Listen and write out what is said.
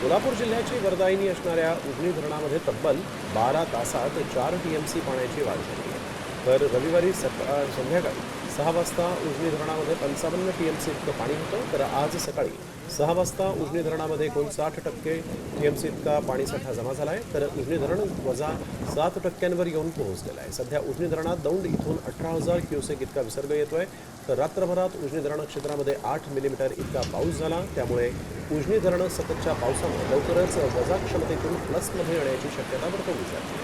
सोलापूर जिल्ह्याची वरदायिनी असणाऱ्या उजनी धरणामध्ये तब्बल बारा तासात चार टी एम सी पाण्याची वाढ झाली आहे. तर रविवारी सकाळ संध्याकाळी सहा वाजता उजनी धरणामध्ये पंचावन्न टी एम सी इतकं पाणी होतं तर आज सकाळी सहा वाजता उजनी धरणामध्ये एकोणसाठ टक्के टी एम सी इतका पाणीसाठा जमा झाला आहे. तर उजनी धरण वजा सात टक्क्यांवर येऊन पोहोचलेलं आहे. सध्या उजनी धरणात दौंड इथून अठरा हजार क्युसेक इतका विसर्ग येतो आहे तर रात्रभरात उजनी धरण क्षेत्रामध्ये आठ मिलीमीटर इतका पाऊस झाला. त्यामुळे उजनी धरणं सततच्या पावसामुळे लवकरच वजा क्षमतेतून प्लसमध्ये येण्याची शक्यता वर्तवली जाते.